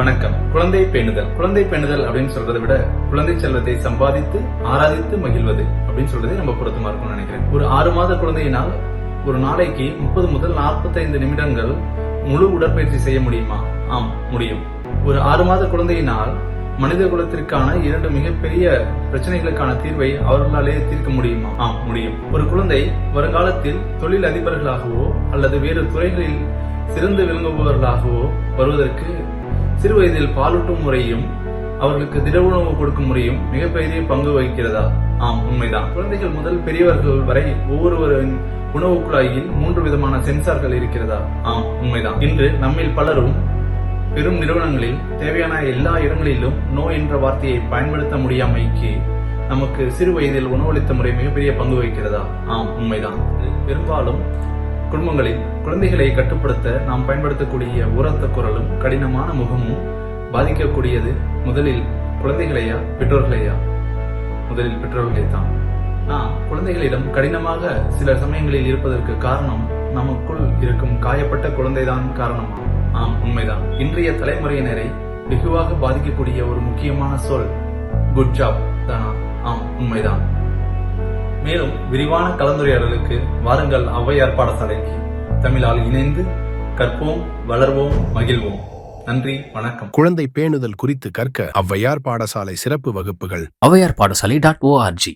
வணக்கம். குழந்தை பேணுதல். குழந்தை பேணுதல் அப்படின்னு சொல்றதை விட குழந்தை செல்வத்தை சம்பாதித்து ஆராதித்து மகிழ்வது அப்படின்னு சொல்றதே நம்ம பொருத்தமா இருக்கும்னு நினைக்கிறேன். ஒரு ஆறு மாத குழந்தையினால் ஒரு நாளைக்கு முப்பது முதல் 45 நிமிடங்கள் முழு உடற்பயிற்சி செய்ய முடியுமா? ஆம் முடியும். ஒரு ஆறு மாத குழந்தையினால் மனித குலத்திற்கான இரண்டு மிகப்பெரிய பிரச்சனைகளுக்கான தீர்வை அவர்களாலே தீர்க்க முடியுமா? ஆம் முடியும். ஒரு குழந்தை வருங்காலத்தில் தொழில் அதிபர்களாகவோ அல்லது வேறு துறைகளில் சிறந்து விளங்குபவர்களாகவோ வருவதற்கு சிறு வயதில் பாலூட்டும் முறையும் அவர்களுக்கு திட உணவு கொடுக்கும் முறையும் மிகப்பெரிய பங்கு வகிக்கிறதா? ஆம் உண்மைதான். குழந்தைகள் முதல் பெரியவர்கள் வரை ஒவ்வொருவரின் உணவு குழாயில் மூன்று விதமான சென்சார்கள் இருக்கிறதா? ஆம் உண்மைதான். இன்று நம்மில் பலரும் பெரும் நிறுவனங்களில் தேவையான எல்லா இடங்களிலும் நோ என்ற வார்த்தையை பயன்படுத்த முடியாமைக்கு நமக்கு சிறு வயதில் உணவளித்த முறை மிகப்பெரிய பங்கு வகிக்கிறதா? ஆம் உண்மைதான். பெரும்பாலும் குடும்பங்களில் குழந்தைகளை கட்டுப்படுத்த நாம் பயன்படுத்தக்கூடிய உரத்த குரலும் கடினமான முகமும் பாதிக்கக்கூடியது முதலில் குழந்தைகளையா பெற்றோர்களையா? முதலில் பெற்றோர்களே தான் நாம் குழந்தைகளிடம் கடினமாக சில சமயங்களில் இருப்பதற்கு காரணம் நமக்குள் இருக்கும் காயப்பட்ட குழந்தைதான் காரணம். ஆம் உண்மைதான். இன்றைய தலைமுறையினரை வெகுவாக பாதிக்கக்கூடிய ஒரு முக்கியமான சொல் குட் ஜாப் தானா? ஆம் உண்மைதான். மேலும் விரிவான கலந்துரையாடலுக்கு வாருங்கள் ஔவையார் பாடசாலைக்கு தமிழால் இணைந்து கற்போம் வளர்வோம் மகிழ்வோம். நன்றி வணக்கம். குழந்தை பேணுதல் குறித்து கற்க ஔவையார் பாடசாலை சிறப்பு வகுப்புகள். ஔவையார் பாடசாலை டாட் ஓஆர்ஜி